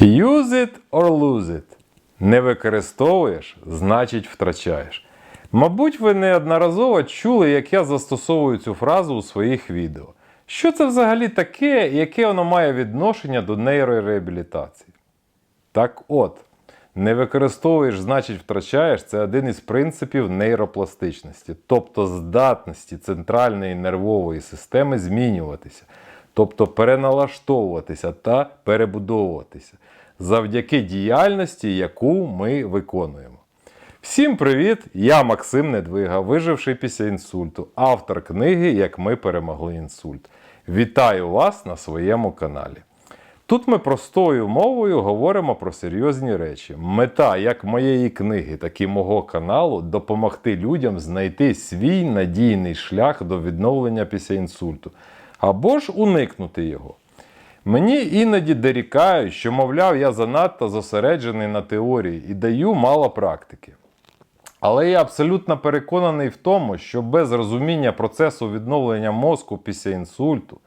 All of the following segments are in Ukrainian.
Use it or lose it. Не використовуєш, значить втрачаєш. Мабуть, ви неодноразово чули, як я застосовую цю фразу у своїх відео. Що це взагалі таке, і яке воно має відношення до нейрореабілітації? Так от, не використовуєш, значить втрачаєш це один із принципів нейропластичності, тобто здатності центральної нервової системи змінюватися, тобто переналаштовуватися та перебудовуватися завдяки діяльності, яку ми виконуємо. Всім привіт! Я Максим Недвига, виживший після інсульту, автор книги Як ми перемогли інсульт. Вітаю вас на своєму каналі. Тут ми простою мовою говоримо про серйозні речі. Мета як моєї книги, так і мого каналу допомогти людям знайти свій надійний шлях до відновлення після інсульту або ж уникнути його. Мені іноді дорікають, що, мовляв, я занадто зосереджений на теорії і даю мало практики. Але я абсолютно переконаний в тому, що без розуміння процесу відновлення мозку після інсульту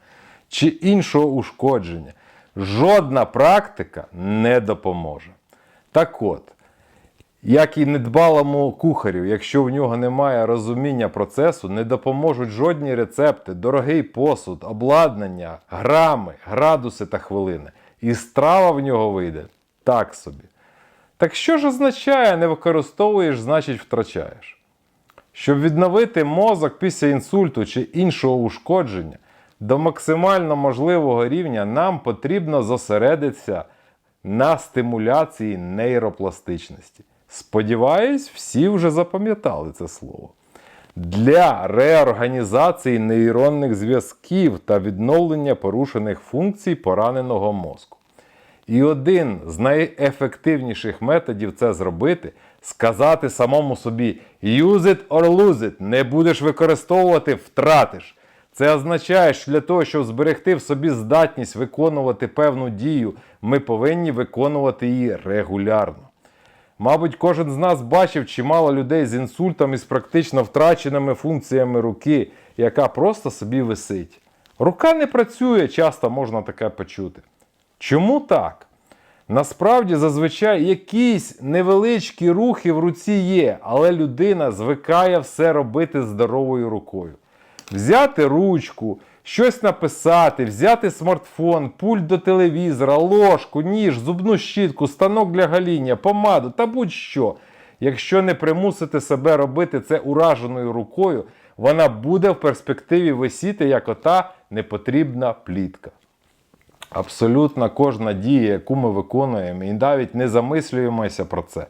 чи іншого ушкодження жодна практика не допоможе. Так от, як і недбалому кухарю, якщо в нього немає розуміння процесу, не допоможуть жодні рецепти, дорогий посуд, обладнання, грами, градуси та хвилини. І страва в нього вийде так собі. Так що ж означає не використовуєш, значить втрачаєш? Щоб відновити мозок після інсульту чи іншого ушкодження до максимально можливого рівня, нам потрібно зосередитися на стимуляції нейропластичності. Сподіваюсь, всі вже запам'ятали це слово. Для реорганізації нейронних зв'язків та відновлення порушених функцій пораненого мозку. І один з найефективніших методів це зробити сказати самому собі use it or lose it, не будеш використовувати, втратиш. Це означає, що для того, щоб зберегти в собі здатність виконувати певну дію, ми повинні виконувати її регулярно. Мабуть, кожен з нас бачив чимало людей з інсультом і з практично втраченими функціями руки, яка просто собі висить. Рука не працює, часто можна таке почути. Чому так? Насправді, зазвичай якісь невеличкі рухи в руці є, але людина звикає все робити здоровою рукою. Взяти ручку, щось написати, взяти смартфон, пульт до телевізора, ложку, ніж, зубну щітку, станок для гаління, помаду та будь-що. Якщо не примусити себе робити це ураженою рукою, вона буде в перспективі висіти як ота непотрібна плітка. Абсолютно кожна дія, яку ми виконуємо, і навіть не замислюємося про це.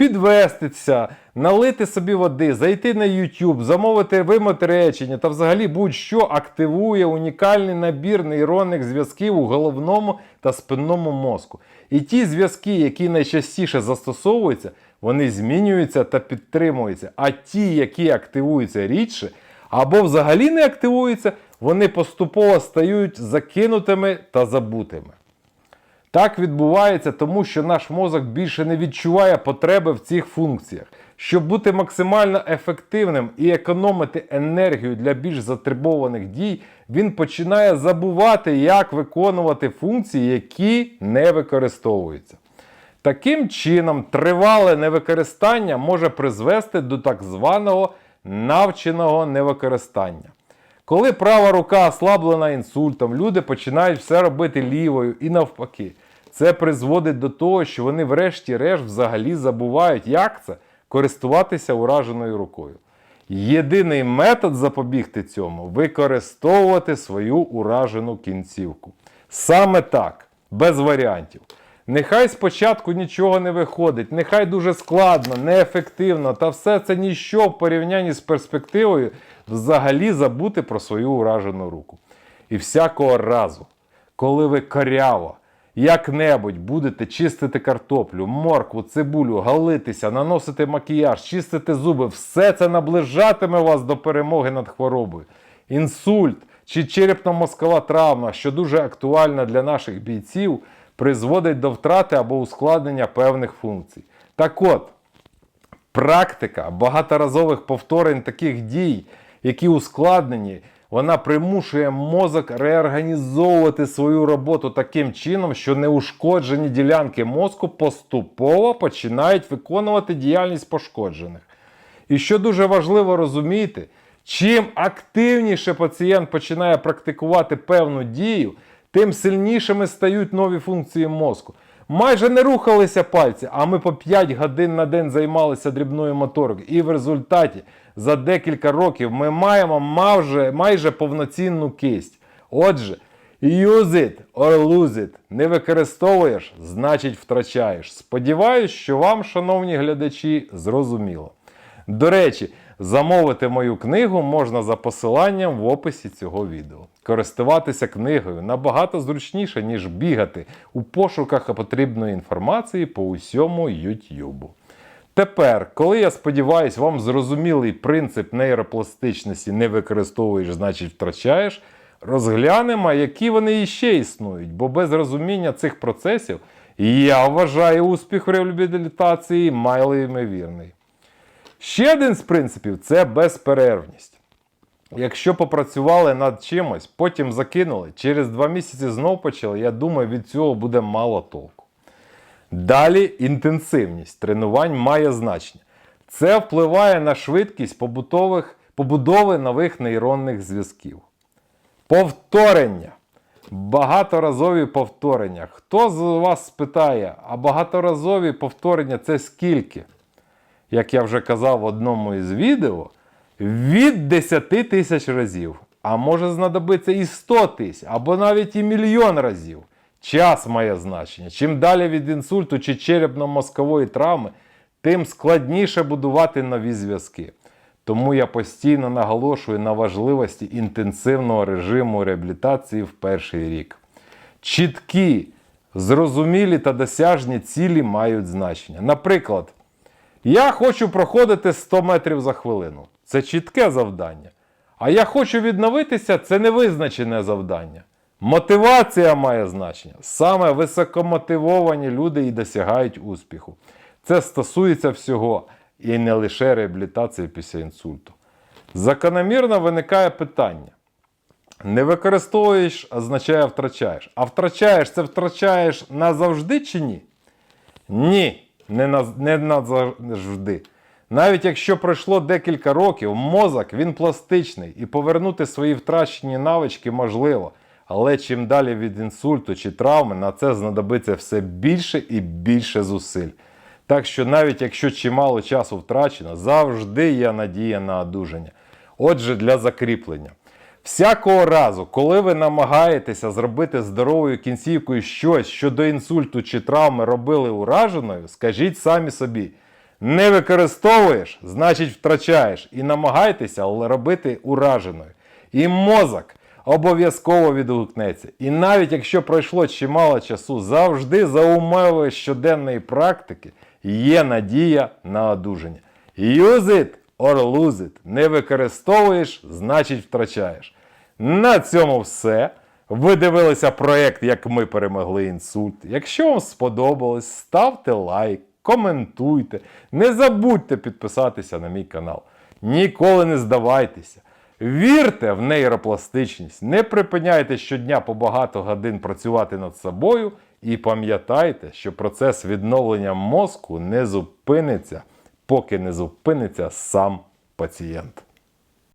Підвестися, налити собі води, зайти на YouTube, замовити вимот речення та взагалі будь-що активує унікальний набір нейронних зв'язків у головному та спинному мозку. І ті зв'язки, які найчастіше застосовуються, вони змінюються та підтримуються. А ті, які активуються рідше, або взагалі не активуються, вони поступово стають закинутими та забутими. Так відбувається, тому що наш мозок більше не відчуває потреби в цих функціях. Щоб бути максимально ефективним і економити енергію для більш затребованих дій, він починає забувати, як виконувати функції, які не використовуються. Таким чином, тривале невикористання може призвести до так званого навченого невикористання. Коли права рука ослаблена інсультом, люди починають все робити лівою і навпаки. Це призводить до того, що вони врешті-решт взагалі забувають, як це користуватися ураженою рукою. Єдиний метод запобігти цьому використовувати свою уражену кінцівку. Саме так, без варіантів. Нехай спочатку нічого не виходить, нехай дуже складно, неефективно, та все це ніщо в порівнянні з перспективою взагалі забути про свою уражену руку. І всякого разу, коли ви коряво, як-небудь будете чистити картоплю, моркву, цибулю, галитися, наносити макіяж, чистити зуби, все це наближатиме вас до перемоги над хворобою. Інсульт чи черепно-мозкова травма, що дуже актуальна для наших бійців, призводить до втрати або ускладнення певних функцій. Так от, практика багаторазових повторень таких дій, які ускладнені, Вона примушує мозок реорганізовувати свою роботу таким чином, що неушкоджені ділянки мозку поступово починають виконувати діяльність пошкоджених. І що дуже важливо розуміти, чим активніше пацієнт починає практикувати певну дію, тим сильнішими стають нові функції мозку. Майже не рухалися пальці, а ми по 5 годин на день займалися дрібною моторикою. І в результаті за декілька років ми маємо майже, майже повноцінну кисть. Отже, use it or lose it. Не використовуєш, значить втрачаєш. Сподіваюсь, що вам, шановні глядачі, зрозуміло. До речі, замовити мою книгу можна за посиланням в описі цього відео. Користуватися книгою набагато зручніше, ніж бігати у пошуках потрібної інформації по усьому YouTube. Тепер, коли я сподіваюся, вам зрозумілий принцип нейропластичності не використовуєш, значить втрачаєш, розглянемо, які вони іще існують, бо без розуміння цих процесів я вважаю успіх в реабілітації малоймовірний. Ще один з принципів це безперервність. Якщо попрацювали над чимось, потім закинули, через два місяці знов почали, я думаю, від цього буде мало толку. Далі інтенсивність тренувань має значення. Це впливає на швидкість побутових, побудови нових нейронних зв'язків. Повторення. Багаторазові повторення. Хто з вас спитає, а багаторазові повторення це скільки? Як я вже казав в одному із відео, від 10 тисяч разів. А може знадобиться і 100 тисяч, або навіть і мільйон разів. Час має значення. Чим далі від інсульту чи черепно-мозкової травми, тим складніше будувати нові зв'язки. Тому я постійно наголошую на важливості інтенсивного режиму реабілітації в перший рік. Чіткі, зрозумілі та досяжні цілі мають значення. Наприклад, я хочу проходити 100 метрів за хвилину. Це чітке завдання. А я хочу відновитися це невизначене завдання. Мотивація має значення. Саме високомотивовані люди і досягають успіху. Це стосується всього і не лише реабілітації після інсульту. Закономірно виникає питання. Не використовуєш, означає втрачаєш. А втрачаєш це втрачаєш назавжди чи ні? Ні, не, на, не назавжди. Навіть якщо пройшло декілька років, мозок він пластичний і повернути свої втрачені навички можливо. Але чим далі від інсульту чи травми, на це знадобиться все більше і більше зусиль. Так що навіть якщо чимало часу втрачено, завжди є надія на одужання. Отже, для закріплення. Всякого разу, коли ви намагаєтеся зробити здоровою кінцівкою щось, що до інсульту чи травми робили ураженою, скажіть самі собі. Не використовуєш, значить втрачаєш. І намагайтеся робити ураженою. І мозок обов'язково відгукнеться. І навіть якщо пройшло чимало часу, завжди за умови щоденної практики є надія на одужання. Use it or lose it. Не використовуєш, значить втрачаєш. На цьому все. Ви дивилися проєкт, як ми перемогли інсульт. Якщо вам сподобалось, ставте лайк, коментуйте. Не забудьте підписатися на мій канал. Ніколи не здавайтеся. Вірте в нейропластичність, не припиняйте щодня по багато годин працювати над собою і пам'ятайте, що процес відновлення мозку не зупиниться, поки не зупиниться сам пацієнт.